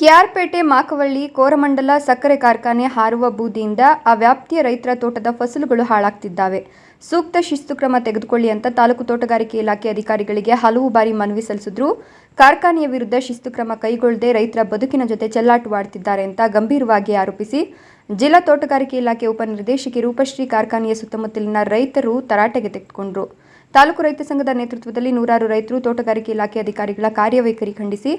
ಕೆಆರ್ಪೇಟೆ ಮಾಕವಳ್ಳಿ, ಕೋರಮಂಡಲ ಸಕ್ಕರೆ ಕಾರ್ಖಾನೆ ಹಾರುವ ಬೂದಿಯಿಂದ ಆ ವ್ಯಾಪ್ತಿಯ ರೈತರ ತೋಟದ ಫಸಲುಗಳು ಹಾಳಾಗ್ತಿದ್ದಾವೆ. ಸೂಕ್ತ ಶಿಸ್ತು ಕ್ರಮ ತೆಗೆದುಕೊಳ್ಳಿ ಅಂತ ತಾಲೂಕು ತೋಟಗಾರಿಕೆ ಇಲಾಖೆ ಅಧಿಕಾರಿಗಳಿಗೆ ಹಲವು ಬಾರಿ ಮನವಿ ಸಲ್ಲಿಸಿದ್ರು. ಕಾರ್ಖಾನೆಯ ವಿರುದ್ಧ ಶಿಸ್ತು ಕ್ರಮ ಕೈಗೊಳ್ಳದೆ ರೈತರ ಬದುಕಿನ ಜೊತೆ ಚೆಲ್ಲಾಟವಾಡ್ತಿದ್ದಾರೆ ಅಂತ ಗಂಭೀರವಾಗಿ ಆರೋಪಿಸಿ ಜಿಲ್ಲಾ ತೋಟಗಾರಿಕೆ ಇಲಾಖೆ ಉಪನಿರ್ದೇಶಕಿ ರೂಪಶ್ರೀ ಕಾರ್ಖಾನೆಯ ಸುತ್ತಮುತ್ತಲಿನ ರೈತರು ತರಾಟೆಗೆ ತೆಗೆದುಕೊಂಡರು. ತಾಲೂಕು ರೈತ ಸಂಘದ ನೇತೃತ್ವದಲ್ಲಿ ನೂರಾರು ರೈತರು, ತೋಟಗಾರಿಕೆ ಇಲಾಖೆ ಅಧಿಕಾರಿಗಳ ಕಾರ್ಯವೈಖರಿ ಖಂಡಿಸಿ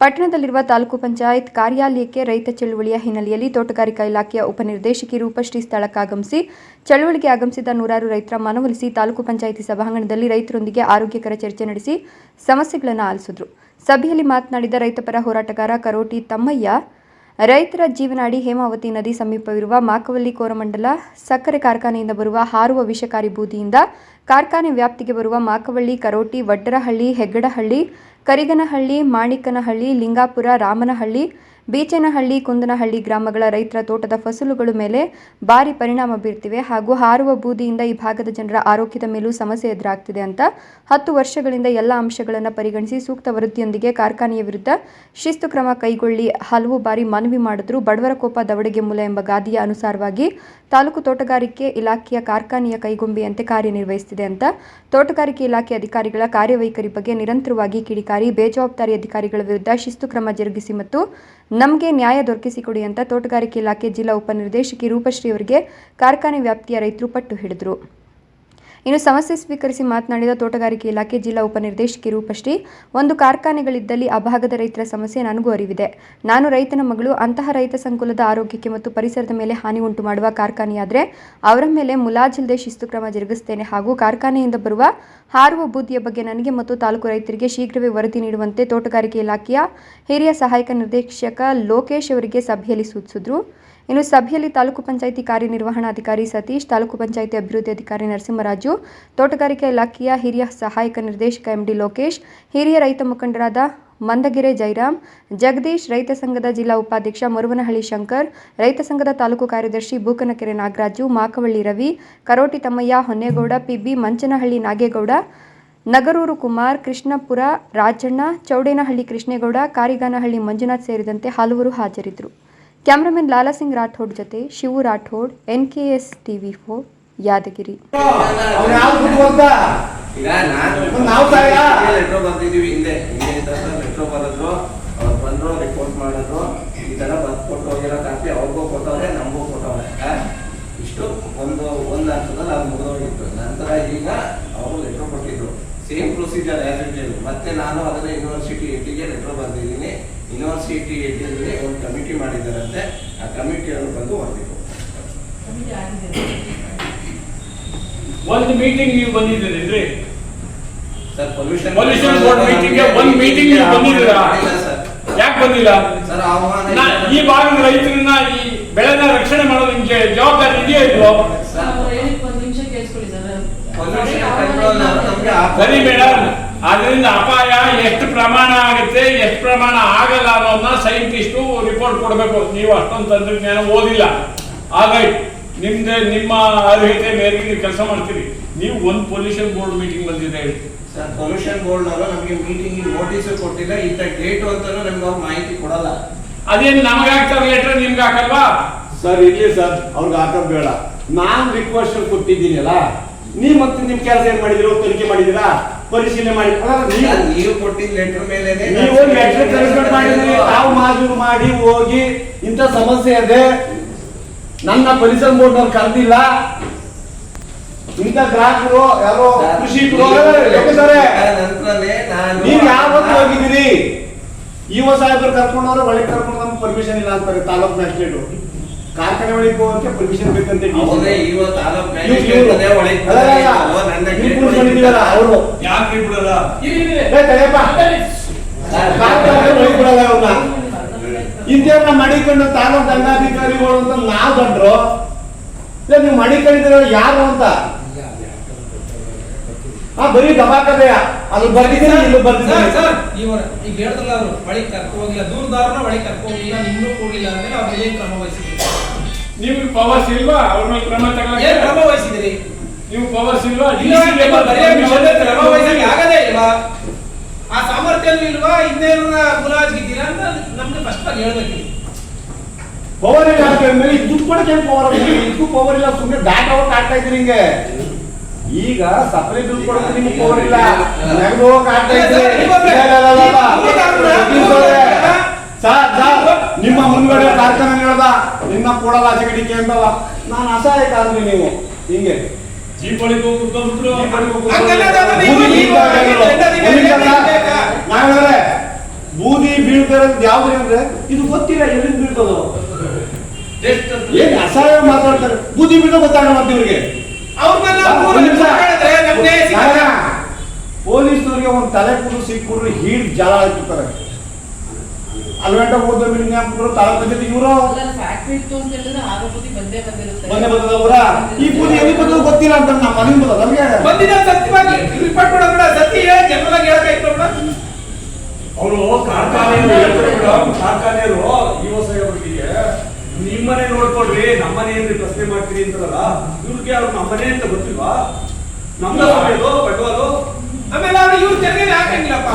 ಪಟ್ಟಣದಲ್ಲಿರುವ ತಾಲೂಕು ಪಂಚಾಯತ್ ಕಾರ್ಯಾಲಯಕ್ಕೆ ರೈತ ಚಳುವಳಿಯ ಹಿನ್ನೆಲೆಯಲ್ಲಿ ತೋಟಗಾರಿಕಾ ಇಲಾಖೆಯ ಉಪನಿರ್ದೇಶಕಿ ರೂಪಶ್ರೀ ಸ್ಥಳಕ್ಕಾಗಮಿಸಿ ಚಳುವಳಿಗೆ ಆಗಮಿಸಿದ ನೂರಾರು ರೈತರ ಮನವೊಲಿಸಿ ತಾಲೂಕು ಪಂಚಾಯಿತಿ ಸಭಾಂಗಣದಲ್ಲಿ ರೈತರೊಂದಿಗೆ ಆರೋಗ್ಯಕರ ಚರ್ಚೆ ನಡೆಸಿ ಸಮಸ್ಯೆಗಳನ್ನು ಆಲಿಸಿದರು. ಸಭೆಯಲ್ಲಿ ಮಾತನಾಡಿದ ರೈತಪರ ಹೋರಾಟಗಾರ ಕರೋಟಿ ತಮ್ಮಯ್ಯ, ರೈತರ ಜೀವನಾಡಿ ಹೇಮಾವತಿ ನದಿ ಸಮೀಪವಿರುವ ಮಾಕವಲ್ಲಿ ಕೋರಮಂಡಲ ಸಕ್ಕರೆ ಕಾರ್ಖಾನೆಯಿಂದ ಬರುವ ಹಾರುವ ವಿಷಕಾರಿ ಬೂದಿಯಿಂದ ಕಾರ್ಖಾನೆ ವ್ಯಾಪ್ತಿಗೆ ಬರುವ ಮಾಕವಳ್ಳಿ, ಕರೋಟಿ, ವಡ್ಡರಹಳ್ಳಿ, ಹೆಗ್ಗಡಹಳ್ಳಿ, ಕರಿಗನಹಳ್ಳಿ, ಮಾಣಿಕನಹಳ್ಳಿ, ಲಿಂಗಾಪುರ, ರಾಮನಹಳ್ಳಿ, ಬೀಚನಹಳ್ಳಿ, ಕುಂದನಹಳ್ಳಿ ಗ್ರಾಮಗಳ ರೈತರ ತೋಟದ ಫಸಲುಗಳ ಮೇಲೆ ಭಾರಿ ಪರಿಣಾಮ ಬೀರ್ತಿವೆ ಹಾಗೂ ಹಾರುವ ಬೂದಿಯಿಂದ ಈ ಭಾಗದ ಜನರ ಆರೋಗ್ಯದ ಮೇಲೂ ಸಮಸ್ಯೆ ಎದುರಾಗ್ತಿದೆ ಅಂತ ಹತ್ತು ವರ್ಷಗಳಿಂದ ಎಲ್ಲ ಅಂಶಗಳನ್ನು ಪರಿಗಣಿಸಿ ಸೂಕ್ತ ವೃದ್ಧಿಯೊಂದಿಗೆ ಕಾರ್ಖಾನೆಯ ವಿರುದ್ಧ ಶಿಸ್ತು ಕ್ರಮ ಕೈಗೊಳ್ಳಿ ಹಲವು ಬಾರಿ ಮನವಿ ಮಾಡಿದ್ರು. ಬಡವರ ಕೋಪ ದವಡೆಗೆ ಮೂಲ ಎಂಬ ಗಾದಿಯ ಅನುಸಾರವಾಗಿ ತಾಲೂಕು ತೋಟಗಾರಿಕೆ ಇಲಾಖೆಯ ಕಾರ್ಖಾನೆಯ ಕೈಗೊಂಬೆಯಂತೆ ಕಾರ್ಯನಿರ್ವಹಿಸುತ್ತಿದೆ. ಅಂತ ತೋಟಗಾರಿಕೆ ಇಲಾಖೆ ಅಧಿಕಾರಿಗಳ ಕಾರ್ಯವೈಖರಿ ಬಗ್ಗೆ ನಿರಂತರವಾಗಿ ಕಿಡಿಕಾರಿ, ಬೇಜವಾಬ್ದಾರಿ ಅಧಿಕಾರಿಗಳ ವಿರುದ್ಧ ಶಿಸ್ತು ಕ್ರಮ ಜರುಗಿಸಿ ಮತ್ತು ನಮಗೆ ನ್ಯಾಯ ದೊರಕಿಸಿಕೊಡಿ ಅಂತ ತೋಟಗಾರಿಕೆ ಇಲಾಖೆ ಜಿಲ್ಲಾ ಉಪನಿರ್ದೇಶಕಿ ರೂಪಶ್ರೀ ಅವರಿಗೆ ಕಾರ್ಖಾನೆ ವ್ಯಾಪ್ತಿಯ ರೈತರು ಪಟ್ಟು ಹಿಡಿದರು. ಇನ್ನು ಸಮಸ್ಯೆ ಸ್ವೀಕರಿಸಿ ಮಾತನಾಡಿದ ತೋಟಗಾರಿಕೆ ಇಲಾಖೆ ಜಿಲ್ಲಾ ಉಪನಿರ್ದೇಶಕಿ ರೂಪಶ್ರೀ, ಒಂದು ಕಾರ್ಖಾನೆಗಳಿದ್ದಲ್ಲಿ ಆ ಭಾಗದ ರೈತರ ಸಮಸ್ಯೆ ನನಗೂ ಅರಿವಿದೆ. ನಾನು ರೈತನ ಮಗಳು, ಅಂತಹ ರೈತ ಸಂಕುಲದ ಆರೋಗ್ಯಕ್ಕೆ ಮತ್ತು ಪರಿಸರದ ಮೇಲೆ ಹಾನಿ ಉಂಟು ಮಾಡುವ ಕಾರ್ಖಾನೆಯಾದರೆ, ಅವರ ಮೇಲೆ ಮುಲಾಜಿಲ್ಲದೆ ಶಿಸ್ತು ಕ್ರಮ ಜರುಗಿಸುತ್ತೇನೆ ಹಾಗೂ ಕಾರ್ಖಾನೆಯಿಂದ ಬರುವ ಹಾರುವ ಬೂದಿಯ ಬಗ್ಗೆ ನನಗೆ ಮತ್ತು ತಾಲೂಕು ರೈತರಿಗೆ ಶೀಘ್ರವೇ ವರದಿ ನೀಡುವಂತೆ ತೋಟಗಾರಿಕೆ ಇಲಾಖೆಯ ಹಿರಿಯ ಸಹಾಯಕ ನಿರ್ದೇಶಕ ಲೋಕೇಶ್ ಅವರಿಗೆ ಸಭೆಯಲ್ಲಿ ಸೂಚಿಸಿದ್ರು. ಇನ್ನು ಸಭೆಯಲ್ಲಿ ತಾಲೂಕು ಪಂಚಾಯಿತಿ ಕಾರ್ಯನಿರ್ವಹಣಾಧಿಕಾರಿ ಸತೀಶ್, ತಾಲೂಕು ಪಂಚಾಯಿತಿ ಅಭಿವೃದ್ಧಿ ಅಧಿಕಾರಿ ನರಸಿಂಹರಾಜು, ತೋಟಗಾರಿಕೆ ಇಲಾಖೆಯ ಹಿರಿಯ ಸಹಾಯಕ ನಿರ್ದೇಶಕ ಎಂಡಿ ಲೋಕೇಶ್, ಹಿರಿಯ ರೈತ ಮುಖಂಡರಾದ ಮಂದಗೆರೆ ಜೈರಾಮ್, ಜಗದೀಶ್ ರೈತ ಸಂಘದ ಜಿಲ್ಲಾ ಉಪಾಧ್ಯಕ್ಷ ಮರುವನಹಳ್ಳಿ ಶಂಕರ್, ರೈತ ಸಂಘದ ತಾಲೂಕು ಕಾರ್ಯದರ್ಶಿ ಬೂಕನಕೆರೆ ನಾಗರಾಜು, ಮಾಕವಳ್ಳಿ ರವಿ, ಕರೋಟಿ ತಮ್ಮಯ್ಯ ಹೊನ್ನೇಗೌಡ, ಪಿಬಿ ಮಂಚನಹಳ್ಳಿ ನಾಗೇಗೌಡ, ನಗರೂರು ಕುಮಾರ್, ಕೃಷ್ಣಪುರ ರಾಜಣ್ಣ, ಚೌಡೇನಹಳ್ಳಿ ಕೃಷ್ಣೇಗೌಡ, ಕಾರಿಗಾನಹಳ್ಳಿ ಮಂಜುನಾಥ್ ಸೇರಿದಂತೆ ಹಲವರು ಹಾಜರಿದ್ದರು. ಕ್ಯಾಮರಾಮನ್ ಲಾಲಾಸಿಂಗ್ ರಾಠೋಡ್ ಜೊತೆ Shivu Rathod N K S TV four Yadgir. ಅವ್ನು ಯಾವ್ದು ಬಿಟ್ಟು ಹೋಗ್ದ? ಈಗ ನಾನು ಮತ್ತೆ ನಾವು ತಾಯ? ಲೆಟ್ರ್ ಬರ್ದಿದೀವಿ ಹಿಂದೆ ಹಿಂದೆ ಲೆಟ್ರ್ ಬರೆದ್ರು ಅವ್ರು ಬಂದ್ರು ರಿಪೋರ್ಟ್ ಮಾಡಿದ್ರು ಈ ತರ ಬರ್ಕೊಟ್ಟು ಹೋಗಿರೋ ಕಾಪಿ ಅವ್ರಿಗೂ ಕೊಟ್ಟವ್ರೆ ನಮಗೂ ಕೊಟ್ಟವ್ರೆ ಆ? ಇಷ್ಟು ಒಂದು ಒಂದು ಹಂತದಲ್ಲಿ ಅದು ಮುಗಿದೋಗಿತ್ತು ನಂತರ ಈಗ ಅವರು ಲೆಟ್ರ್ ಕೊಟ್ಟಿದ್ರು ಪ್ರೊಸೀಜರ್ ಆಸ್ ಇಟ್ ಮತ್ತೆ ನಾನು ಅದನ್ನ ಯೂನಿವರ್ಸಿಟಿ ಎಟ್ಟಿಗೆ ಲೆಟ್ರ್ ಬರೆದಿದ್ದೀನಿ. ಯೂನಿವರ್ಸಿಟಿ ಎಡ್ಡಿಯಲ್ಲಿ ಒಂದು ಕಮಿಟಿ ಮಾಡಿದ್ದಾರಂತೆ. ಆ ಕಮಿಟಿಯನ್ನು ಬಂದು ಹೊರಟಿದ್ರು ಒಂದು ಮೀಟಿಂಗ್ ನೀವು ಬಂದಿದ್ದೀರಿ sir pollution pollution board meeting ಒಂದು ಮೀಟಿಂಗ್ ನೀವು ಬಂದಿದ್ದೀರಾ? ಸರ್. ಯಾಕೆ ಬಂದಿಲ್ಲ? ಸರ್ ಆಹ್ವಾನ ಈ ಭಾಗದ ರೈತರನ್ನ ಈ ಬೆಳೆನ ರಕ್ಷಣೆ ಮಾಡೋದು ನಿಮ್ಗೆ ಜವಾಬ್ದಾರಿ ಇದೆಯೋ ಇಲ್ವೋ Pollution control ನಮ್ಗೆ ಆ- ಸರಿ ಮೇಡಮ್. ಅದರಿಂದ ಅಪಾಯ ಎಷ್ಟು ಪ್ರಮಾಣ ಆಗುತ್ತೆ ಎಷ್ಟು ಪ್ರಮಾಣ ಆಗಲ್ಲ ಅನ್ನೋದನ್ನ ಸೈಂಟಿಸ್ಟು ರಿಪೋರ್ಟ್ ಕೊಡಬೇಕು. ನೀವು ಅಷ್ಟೊಂದು ತಂತ್ರಜ್ಞಾನ ಓದಿಲ್ಲ. ಆಗಾಯ್ತು ನಿಮ್ದೆ ನಿಮ್ಮ ಅರ್ಹತೆ ಮೇರೆಗೆ ನೀವು ಕೆಲಸ ಮಾಡ್ತೀರಿ. ನೀವು ಒಂದು ಪೊಲ್ಯೂಷನ್ ಬೋರ್ಡ್ ಮೀಟಿಂಗ್ ಬಂದಿದೆ ಹೇಳಿ. ಸರ್ ಪೊಲ್ಯೂಷನ್ ಬೋರ್ಡ್ ಅವರು ನಮಗೆ ಮೀಟಿಂಗ್ ನೋಟಿಸ್ ಕೊಟ್ಟಿಲ್ಲ. ಇಂಥ ಡೇಟ್ ಅಂತಾನೂ ನಮ್ಗೆ ಅವ್ರು ಮಾಹಿತಿ ಕೊಡಲ್ಲ. ಅದೇನು ನಮಗೆ ಹಾಕ್ತಾರೆ ಲೆಟರ್ ನಿಮ್ಗೆ ಹಾಕಲ್ವಾ? ಸರ್ ಇರ್ಲಿ ಸರ್. ಅವ್ರಿಗೆ ಹಾಕೋದು ಬೇಡ. ನಾನ್ ರಿಕ್ವೆಸ್ಟ್ ಕೊಟ್ಟಿದ್ದೀನಲ್ಲ. ನೀವ್ ಮತ್ತೆ ನಿಮ್ ಕೆಲಸ ಏನ್ ಮಾಡಿದಿರೋ ತನಿಖೆ ಮಾಡಿದಿರಾ? ಪರಿಶೀಲನೆ ಮಾಡಿ. ನೀವು- ಕೊಟ್ಟಿದ್ದ ಲೆಟರ್ ಮೇಲೆ ನೀವು ಲೆಟರ್ ಕನ್ಸಲ್ಟ್ ಮಾಡಿದ್ರಿ. ನಾವು ಮಾಜೂರು ಮಾಡಿ ಹೋಗಿ ಇಂತ ಸಮಸ್ಯೆ ಇದೆ. ನನ್ನ ಪರಿಸರ ಬೋರ್ಡ್ನವ್ರು ಕರೆದಿಲ್ಲ. ಇಂಥ ಗ್ರಾಹಕರು ಯಾರೋ ಕೃಷಿಕರು ನಾನು ನೀವ್ ಯಾವತ್ತು ಹೋಗಿದ್ದೀರಿ? ಇವ ಸಾಹೇಬರು ಕರ್ಕೊಂಡವ್ರು ಒಳಗೆ ಕರ್ಕೊಂಡು ನಮ್ಗೆ ಪರ್ಮಿಷನ್ ಇಲ್ಲ ಅಂತಾರೆ ತಾಲೂಕ್ ಮ್ಯಾಜಿಸ್ಟ್ರೇಟ್ ಕಾರ್ಖಾನೆ ಒಳಗೆ ಹೋಗಕ್ಕೆ ಪರ್ಮಿಷನ್ ಬೇಕಂತ ಅವರೇ. ಯಾಕೆ ಬಿಡಲ್ಲ ಇಂಥವ್ರನ್ನ ಮಡಿಕೊಂಡು ತಾಲೂಕ್ ದಂಡಾಧಿಕಾರಿಗಳು ಅಂತ ನಾವು ಕಂಡ್ರು ನೀವು ಮಡಿಕೊಂಡಿದ್ದೀರ ಯಾರು ಅಂತ? ಹಾ ಬರೀ ದಬಾಕದೆಯ. ಅದು ಬರ್ತಿದ್ದೀನಿ ಇಲ್ಲಿ ಬರ್ತಿದ್ದೀನಿ ಸರ್ ಇವರು ಈಗ ಹೇಳಿದ್ರಲ್ಲ ಅವರು ಬಳಿ ಕರ್ಕೊ ಹೋಗಿಲ್ಲ. ದೂರದಾರನ ಬಳಿ ಕರ್ಕೊ ಹೋಗಿಲ್ಲ ನಿನ್ನೂ ಕೂಗಿಲ್ಲ ಅಂದ್ರೆ ಅವ್ರ ಏನ್ ಕ್ರಮ ವಹಿಸಿದ್ರಿ ನಿಮ್ಗೆ ಪವರ್ಸ್ ಇಲ್ವಾ ಅವ್ರ ಮೇಲೆ ಕ್ರಮ ತಗೊಳ್ಳಕ್ಕೆ ಏನು ಕ್ರಮ ವಹಿಸಿದಿರಿ? ನೀವು ಪವರ್ಸ್ ಇಲ್ವಾ ಡಿಸಿ ನಿಮ್ಮ ಬರೆಯ ಮೇಲೆ ಕ್ರಮ ವಹಿಸಕ್ಕೆ ಆಗದೇ ಇಲ್ವಾ? ಆ ಸಾಮರ್ಥ್ಯನೂ ಇಲ್ವಾ? ಇನ್ನೇನ ಮುಲಾಜಿಗಿದ್ದೀರಾ ಅಂತ ನಮ್ಗೆ ಫಸ್ಟ್ ಆಗಿ ಹೇಳ್ಬೇಕು ಪವರ್ ಇಲ್ಲ ಅಂತ ಮೇಲೆ ದುಡ್ಡು ಕೊಡಕ್ಕೆ ಪವರ್ ಇದಕ್ಕೂ ಪವರ್ ಇಲ್ಲ ಸುಮ್ಮನೆ ಬ್ಯಾಕ್ ಔಟ್ ಆಗ್ತಾ ಇದ್ರಿ ಹಿಂಗೆ ಈಗ ಸಪ್ಲೈ ದುಡ್ಡು ಕೊಡಕ್ಕೆ ನಿಮ್ಗೆ ಪವರ್ ಇಲ್ಲ. ನೆಗದು ಹೋಗಕ್ಕೆ ಆಗ್ತಾ ಇದ್ರಿ. ಸರ್ ಸರ್ ನಿಮ್ಮ ಮುಂದ್ಗಡೆ ಕಾರ್ಖಾನೆ ಹೇಳ್ದ ನಿನ್ನ ಕೊಡಲ್ಲ ಜಗಡಿಕೆ ಅಂತವ ನಾನು ಅಸಹಾಯಕ ಅಂದ್ರೆ ನೀವು. ಹಿಂಗೆ. ಬೂದಿ ಬೀಳ್ತಾರಂತ ಯಾವ್ದು ಅಂದ್ರೆ ಇದು ಗೊತ್ತಿಲ್ಲ ಎಲ್ಲಿ ಬೀಳ್ತದೋ. ಅಂತ? ಏನ್ ಅಸಹಾಯ ಮಾತಾಡ್ತಾರೆ? ಬೂದಿ ಬೀಳೋ ಗೊತ್ತಾಗ ಮತ್ತೆ ಇವ್ರಿಗೆ. ಪೊಲೀಸ್ನವ್ರಿಗೆ ಒಂದು ತಲೆ ಕೂಡು ಸಿಕ್ಕ ಹೀಡ್ ಜಾಲ ಹಾಕಿರ್ತಾರೆ ಅಲ್ಲಿ ಗಂಟ ಹೋದ ಮೇಲೆ ಜ್ಞಾಪಕರು ತಾಳ ಪಂಚಾಯತಿ ಇವರು? ಫ್ಯಾಕ್ಟ್ರಿ ಇತ್ತು ಅಂತ ಹೇಳಿದ್ರೆ ಆಗ ಬುದ್ಧಿ ಬಂದೇ ಬಂದಿರುತ್ತೆ. ಮೊನ್ನೆ ಬಂದದವರ ಈ ಪೂಜೆ ಎಲ್ಲಿ ಬಂದ್ರು ಗೊತ್ತಿಲ್ಲ ಅಂತ ನಮ್ಮ ಮನೆಗೆ ಬಂದದ ನಮಗೆ ಸತ್ಯವಾಗಿ ರಿಪೋರ್ಟ್ ಕೊಡೋ ಬೇಡ ಸತ್ಯ ಹೇಳಿ ಹೇಳಕ್ ಅವರು ಕಾರ್ಖಾನೆಯವರು ಹೇಳ್ತಾರೆ ಮೇಡಮ್ ಕಾರ್ಖಾನೆಯವರು ನಿಮ್ಮನೆ ನೋಡ್ಕೊಳ್ರಿ ನಮ್ಮನೆ ಏನ್ರಿ ಪ್ರಶ್ನೆ ಮಾಡ್ತೀರಿ ಅಂತಾರಲ್ಲ ಇವ್ರಿಗೆ ಅವ್ರು ನಮ್ಮನೆ ಅಂತ ಗೊತ್ತಿಲ್ವಾ? ನಮ್ದ ಬಂಡವಾಳು. ಆಮೇಲೆ ಅವ್ರು ಇವ್ರು ಜನರಿಗೆ ಹಾಕಂಗಿಲ್ಲಪ್ಪ.